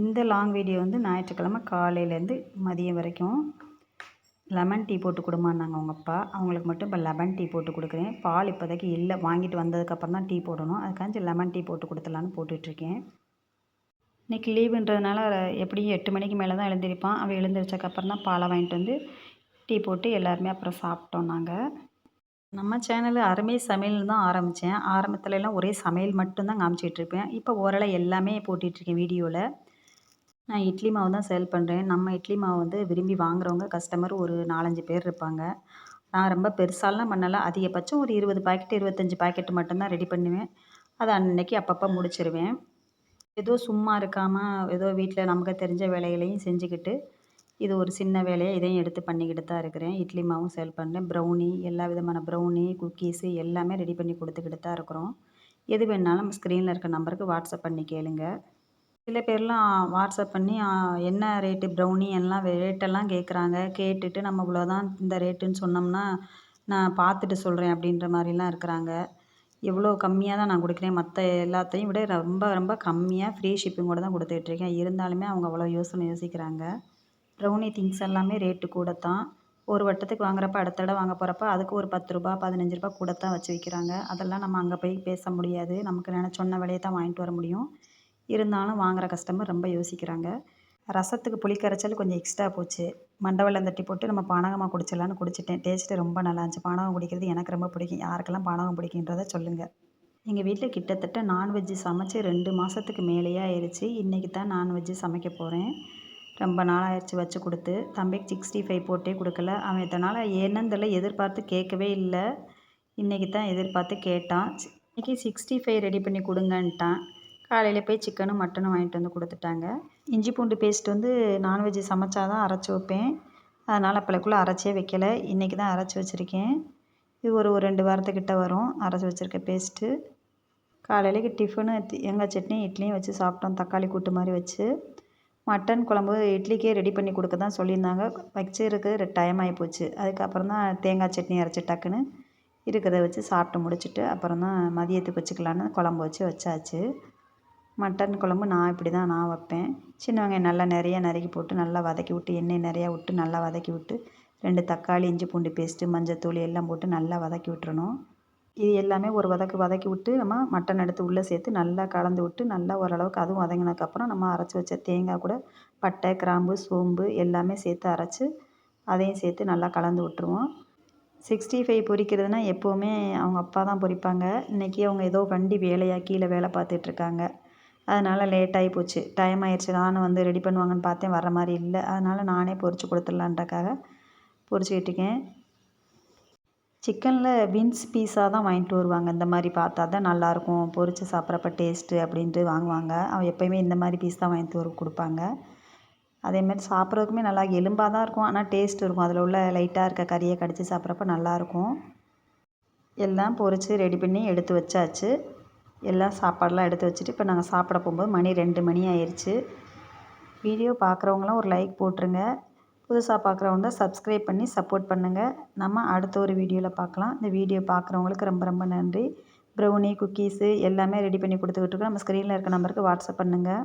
இந்த long video வந்து ஞாயிற்றுக்கிழமை காலையிலேருந்து மதியம் வரைக்கும் லெமன் டீ போட்டு கொடுமான்னாங்க அவங்க அப்பா. அவங்களுக்கு மட்டும் இப்போ லெமன் டீ போட்டு கொடுக்குறேன். பால் இப்போதைக்கு இல்லை வாங்கிட்டு வந்ததுக்கப்புறம் தான் டீ போடணும். அதுக்காண்டி லெமன் டீ போட்டு கொடுத்துலான்னு போட்டுட்ருக்கேன் இன்றைக்கி லீவுன்றதுனால எப்படியும் எட்டு மணிக்கு மேலே தான் எழுந்திருப்பான். அவன் எழுந்திரிச்சக்கப்புறம் தான் பாலை வாங்கிட்டு வந்து டீ போட்டு எல்லாருமே அப்புறம் சாப்பிட்டோம் நாங்கள் நம்ம சேனல் அருமை சமையல் தான் ஆரம்பித்தேன் ஆரம்பத்துலலாம் ஒரே சமையல் மட்டும்தான் காமிச்சிட்ருப்பேன் இப்போ ஓரளவு எல்லாமே போட்டிகிட்ருக்கேன் வீடியோவில் நான் இட்லி மாவு தான் சேல் பண்ணுறேன் நம்ம இட்லி மாவு வந்து விரும்பி வாங்குறவங்க கஸ்டமர் ஒரு நாலஞ்சு பேர் இருப்பாங்க. நான் ரொம்ப பெருசாலாம் பண்ணலை. அதிகபட்சம் ஒரு இருபது பாக்கெட் இருபத்தஞ்சி பாக்கெட்டு மட்டும்தான் ரெடி பண்ணுவேன். அதை அன்னைக்கு அப்பப்போ முடிச்சிருவேன். ஏதோ சும்மா இருக்காமல் ஏதோ வீட்டில் நமக்கு தெரிஞ்ச வேலைகளையும் செஞ்சுக்கிட்டு இது ஒரு சின்ன வேலையை இதையும் எடுத்து பண்ணிக்கிட்டு தான் இருக்கிறேன். இட்லி மாவும் சேல் பண்ணுறேன் ப்ரௌனி எல்லா விதமான ப்ரௌனி குக்கீஸு எல்லாமே ரெடி பண்ணி கொடுத்துக்கிட்டு தான் இருக்கிறோம். எது வேணாலும் ஸ்க்ரீனில் இருக்க நம்பருக்கு வாட்ஸ்அப் பண்ணி கேளுங்கள் சில பேர்லாம் வாட்ஸ்அப் பண்ணி என்ன ரேட்டு ப்ரௌனி? எல்லாம் ரேட்டெல்லாம் கேட்குறாங்க. கேட்டுட்டு நம்ம இவ்வளோ தான் இந்த ரேட்டுன்னு சொன்னோம்னா நான் பார்த்துட்டு சொல்கிறேன் அப்படின்ற மாதிரிலாம் இருக்கிறாங்க. எவ்வளோ கம்மியாக தான் நான் கொடுக்குறேன். மற்ற எல்லாத்தையும் விட ரொம்ப ரொம்ப கம்மியாக ஃப்ரீ ஷிப்பிங்கோட தான் கொடுத்துட்ருக்கேன் இருந்தாலுமே அவங்க அவ்வளோ யோசனை யோசிக்கிறாங்க. ப்ரௌனி திங்ஸ் எல்லாமே ரேட்டு கூட தான். ஒரு வட்டத்துக்கு வாங்குறப்ப அடுத்த தடவை வாங்க போகிறப்ப அதுக்கு ஒரு பத்து ரூபா பதினஞ்சு ரூபா கூட தான் வச்சு விற்கிறாங்க அதெல்லாம் நம்ம அங்கே போய் பேச முடியாது. நமக்கு நினச்ச சொன்ன விலையை தான் வாங்கிட்டு வர முடியும். இருந்தாலும் வாங்குகிற கஸ்டமர் ரொம்ப யோசிக்கிறாங்க. ரசத்துக்கு புளி கரைச்சல் கொஞ்சம் எக்ஸ்ட்ரா போச்சு. மண்டவெல்லம் தட்டி போட்டு நம்ம பானகமாக குடிச்சிடலான்னு குடிச்சிட்டேன். டேஸ்ட்டு ரொம்ப நல்லா இருந்துச்சு. பானகம் குடிக்கிறது எனக்கு ரொம்ப பிடிக்கும். யாருக்கெல்லாம் பானகம் பிடிக்குன்றதை சொல்லுங்கள் எங்கள் வீட்டில் கிட்டத்தட்ட நான்வெஜ்ஜு சமைச்சு ரெண்டு மாதத்துக்கு மேலேயே ஆயிடுச்சு இன்றைக்கி தான் நான்வெஜ்ஜு சமைக்க போகிறேன் ரொம்ப நாள் வச்சு கொடுத்து. தம்பிக்கு சிக்ஸ்டி ஃபைவ் போட்டே கொடுக்கல. அவன் இதனால் என்னன்னு எதிர்பார்த்து கேட்கவே இல்லை. இன்றைக்கி தான் எதிர்பார்த்து கேட்டான். இன்றைக்கி சிக்ஸ்டி ஃபைவ் ரெடி பண்ணி கொடுங்கன்ட்டான். காலையில் போய் சிக்கனும் மட்டனும் வாங்கிட்டு வந்து கொடுத்துட்டாங்க. இஞ்சி பூண்டு பேஸ்ட் வந்து நான்வெஜ் சமைச்சா தான் அரைச்சி வைப்பேன். அதனால் அப்பளைக்குள்ளே அரைச்சே வைக்கல. இன்றைக்கி தான் அரைச்சி வச்சுருக்கேன். இது ஒரு ஒரு ரெண்டு வாரத்துக்கிட்ட வரும். அரைச்சி வச்சுருக்க பேஸ்ட்டு காலையிலேக்கு டிஃபனு தேங்காய் சட்னி இட்லியும் வச்சு சாப்பிட்டோம். தக்காளி கூட்டு மாதிரி வச்சு. மட்டன் குழம்பு இட்லிக்கே ரெடி பண்ணி கொடுக்க தான் சொல்லியிருந்தாங்க. வச்சிருக்கு டைம் ஆகி போச்சு. அதுக்கப்புறம் தான் தேங்காய் சட்னி அரைச்சி டக்குன்னு இருக்கிறத வச்சு சாப்பிட்டு முடிச்சுட்டு அப்புறம் தான் மதியத்துக்கு வச்சுக்கலான்னு குழம்பு வச்சு வச்சாச்சு. மட்டன் குழம்பு நான் இப்படி தான் நான் வைப்பேன். சின்ன வெங்காயம் நல்லா நிறையா நறுக்கி போட்டு நல்லா வதக்கி விட்டு எண்ணெய் நிறையா விட்டு நல்லா வதக்கி விட்டு ரெண்டு தக்காளி இஞ்சி பூண்டு பேஸ்ட்டு மஞ்சத்தூள் எல்லாம் போட்டு நல்லா வதக்கி விட்டுறணும். இது எல்லாமே ஒரு வதக்கு வதக்கி விட்டு நம்ம மட்டன் எடுத்து உள்ளே சேர்த்து நல்லா கலந்து விட்டு நல்லா ஓரளவுக்கு அதுவும் வதங்கினதுக்கப்புறம் நம்ம அரைச்சி வச்ச தேங்காய் கூட பட்டை கிராம்பு சோம்பு எல்லாமே சேர்த்து அரைச்சி அதையும் சேர்த்து நல்லா கலந்து விட்ருவோம் சிக்ஸ்டி ஃபைவ் பொரிக்கிறதுனா எப்போவுமே அவங்க அப்பா தான் பொரிப்பாங்க. இன்றைக்கி அவங்க ஏதோ வண்டி வேலையாக கீழே வேலை பார்த்துட்ருக்காங்க அதனால் லேட் ஆகி போச்சு. டைம் ஆயிடுச்சு நானும் வந்து ரெடி பண்ணுவாங்கன்னு பார்த்தேன். வர மாதிரி இல்லை. அதனால் நானே பொரித்து கொடுத்துட்லான்ட்டக்காக பொரிச்சுக்கிட்டுருக்கேன் சிக்கனில் பீன்ஸ் பீஸாக தான் வாங்கிட்டு வருவாங்க. இந்த மாதிரி பார்த்தா தான் நல்லாயிருக்கும். பொரித்து சாப்பிட்றப்ப டேஸ்ட்டு அப்படின்ட்டு வாங்குவாங்க. அவன் எப்போயுமே இந்த மாதிரி பீஸ் தான் வாங்கிட்டு வர கொடுப்பாங்க. அதேமாதிரி சாப்பிட்றதுக்குமே நல்லா எலும்பாக தான் இருக்கும். ஆனால் டேஸ்ட் இருக்கும். அதில் உள்ள லைட்டாக இருக்க கறியை கடித்து சாப்பிட்றப்ப நல்லாயிருக்கும். எல்லாம் பொரித்து ரெடி பண்ணி எடுத்து வச்சாச்சு. எல்லாம் சாப்பாடெலாம் எடுத்து வச்சுட்டு இப்போ நாங்கள் சாப்பிட போகும்போது மணி ரெண்டு மணி ஆயிடுச்சு. வீடியோ பார்க்குறவங்களாம் ஒரு லைக் போட்டுருங்க. புதுசாக பார்க்குறவங்க சப்ஸ்கிரைப் பண்ணி சப்போர்ட் பண்ணுங்கள் நம்ம அடுத்த ஒரு வீடியோவில் பார்க்கலாம். இந்த வீடியோ பார்க்குறவங்களுக்கு ரொம்ப ரொம்ப நன்றி. ப்ரௌனி குக்கீஸு எல்லாமே ரெடி பண்ணி கொடுத்துக்கிட்டு இருக்கோம். நம்ம ஸ்க்ரீனில் இருக்க நம்பருக்கு வாட்ஸ்அப் பண்ணுங்கள்